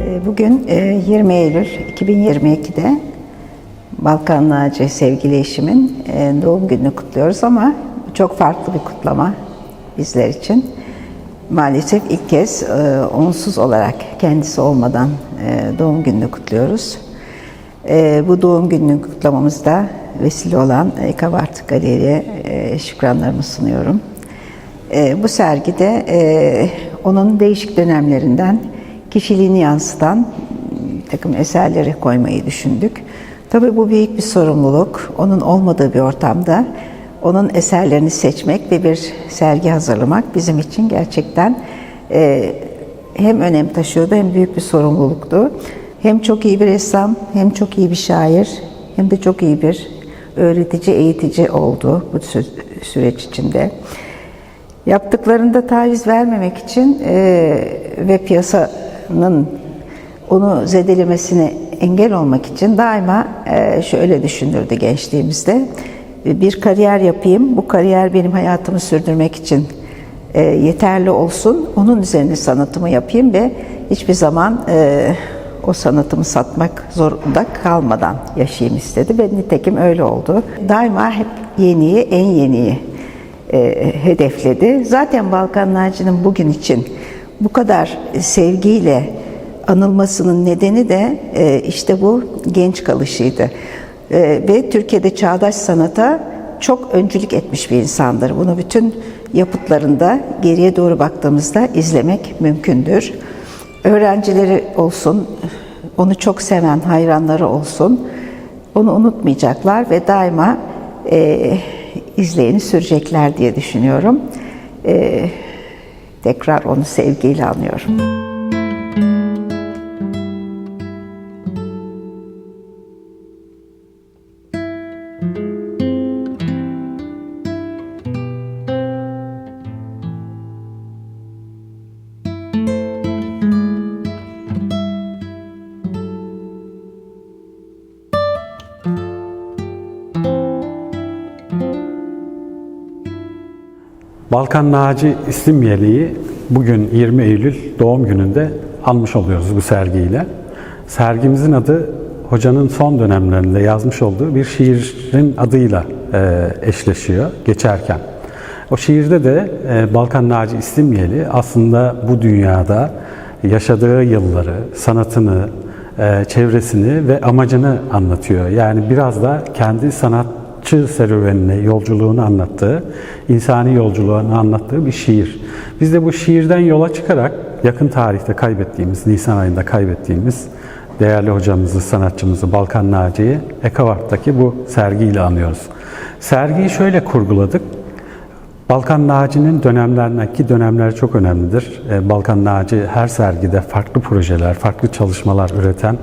Ee, Bugün e, 20 Eylül 2022'de Balkan Naci sevgili eşimin e, doğum gününü kutluyoruz ama çok farklı bir kutlama bizler için. Maalesef ilk kez e, onsuz olarak kendisi olmadan e, doğum gününü kutluyoruz. E, Bu doğum gününü kutlamamızda vesile olan Kavart Galeri'ye e, şükranlarımı sunuyorum. E, Bu sergide e, onun değişik dönemlerinden kişiliğini yansıtan bir takım eserleri koymayı düşündük. Tabii bu büyük bir sorumluluk. Onun olmadığı bir ortamda onun eserlerini seçmek ve bir sergi hazırlamak bizim için gerçekten e, hem önem taşıyordu hem büyük bir sorumluluktu. Hem çok iyi bir ressam, hem çok iyi bir şair, hem de çok iyi bir öğretici, eğitici oldu bu sü- süreç içinde. Yaptıklarında taviz vermemek için e, ve piyasanın onu zedelemesine engel olmak için daima e, şöyle düşünürdü gençliğimizde. Bir kariyer yapayım, bu kariyer benim hayatımı sürdürmek için e, yeterli olsun. Onun üzerine sanatımı yapayım ve hiçbir zaman e, o sanatımı satmak zorunda kalmadan yaşayayım istedi ve nitekim öyle oldu. Daima hep yeniyi, en yeniyi e, hedefledi. Zaten Balkan Naci'nin bugün için bu kadar sevgiyle anılmasının nedeni de e, işte bu genç kalışıydı. E, ve Türkiye'de çağdaş sanata çok öncülük etmiş bir insandır. Bunu bütün yapıtlarında geriye doğru baktığımızda izlemek mümkündür. Öğrencileri olsun, onu çok seven hayranları olsun, onu unutmayacaklar ve daima e, izleyeni sürecekler diye düşünüyorum. E, tekrar onu sevgiyle anıyorum. Balkan Naci isim yeleği bugün 20 Eylül doğum gününde almış oluyoruz bu sergiyle. Sergimizin adı hocanın son dönemlerinde yazmış olduğu bir şiirin adıyla e, eşleşiyor geçerken. O şiirde de e, Balkan Naci isim yeli aslında bu dünyada yaşadığı yılları, sanatını, e, çevresini ve amacını anlatıyor. Yani biraz da kendi sanatçı serüvenini, yolculuğunu anlattığı, insani yolculuğunu anlattığı bir şiir. Biz de bu şiirden yola çıkarak yakın tarihte kaybettiğimiz, Nisan ayında kaybettiğimiz değerli hocamızı, sanatçımızı Balkan Naci'yi Ekavart'taki bu sergiyle anıyoruz. Sergiyi şöyle kurguladık. Balkan Naci'nin dönemlerindeki dönemler çok önemlidir. Ee, Balkan Naci her sergide farklı projeler, farklı çalışmalar üreten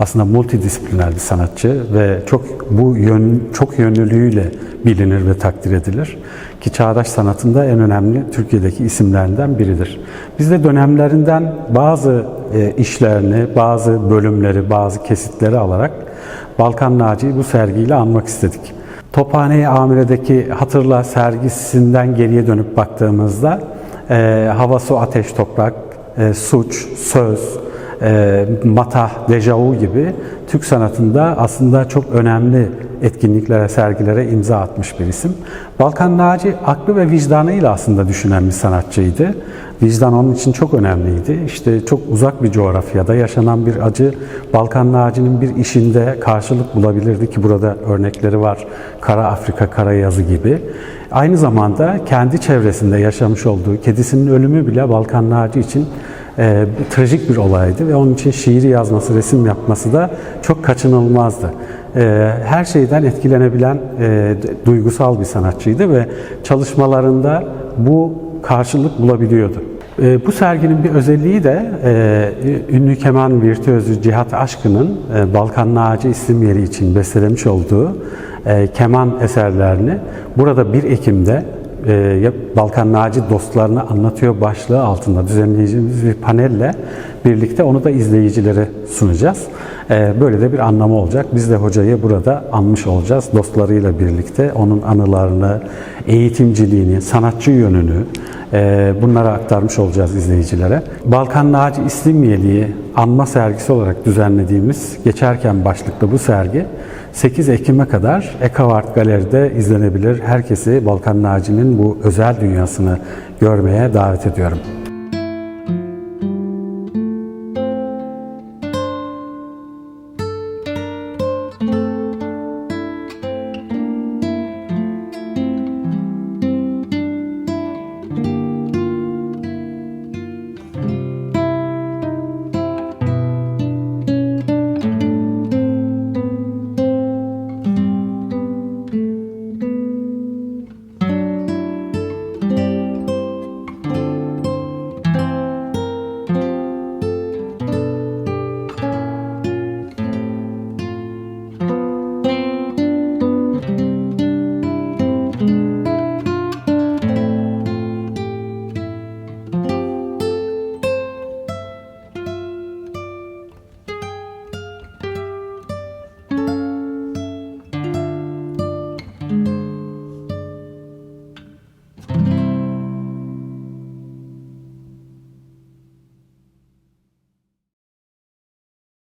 aslında multidisipliner bir sanatçı ve çok bu yön çok yönlülüğüyle bilinir ve takdir edilir. Ki çağdaş sanatında en önemli Türkiye'deki isimlerinden biridir. Biz de dönemlerinden bazı e, işlerini, bazı bölümleri, bazı kesitleri alarak Balkan Naci'yi bu sergiyle anmak istedik. Tophane-i Amire'deki Hatırla sergisinden geriye dönüp baktığımızda e, hava, su, ateş, toprak, e, suç, söz, e, matah, dejavu gibi Türk sanatında aslında çok önemli etkinliklere, sergilere imza atmış bir isim. Balkan Naci aklı ve vicdanıyla aslında düşünen bir sanatçıydı. Vicdan onun için çok önemliydi. İşte çok uzak bir coğrafyada yaşanan bir acı Balkan Naci'nin bir işinde karşılık bulabilirdi ki burada örnekleri var. Kara Afrika, Kara Yazı gibi. Aynı zamanda kendi çevresinde yaşamış olduğu kedisinin ölümü bile Balkan Naci için e, trajik bir olaydı ve onun için şiiri yazması, resim yapması da çok kaçınılmazdı. E, her şeyden etkilenebilen e, duygusal bir sanatçıydı ve çalışmalarında bu karşılık bulabiliyordu. E, bu serginin bir özelliği de e, ünlü keman virtüözü Cihat Aşkı'nın e, Balkan Naci isim yeri için bestelemiş olduğu e, keman eserlerini burada 1 Ekim'de Balkan Naci dostlarını anlatıyor başlığı altında. Düzenleyeceğimiz bir panelle birlikte onu da izleyicilere sunacağız. E, böyle de bir anlamı olacak. Biz de hocayı burada anmış olacağız. Dostlarıyla birlikte onun anılarını, eğitimciliğini, sanatçı yönünü, e, bunları aktarmış olacağız izleyicilere. Balkan Naci İslimyeli'yi anma sergisi olarak düzenlediğimiz Geçerken başlıklı bu sergi 8 Ekim'e kadar Ekavart Galeri'de izlenebilir. Herkesi Balkan Naci'nin bu özel dünyasını görmeye davet ediyorum.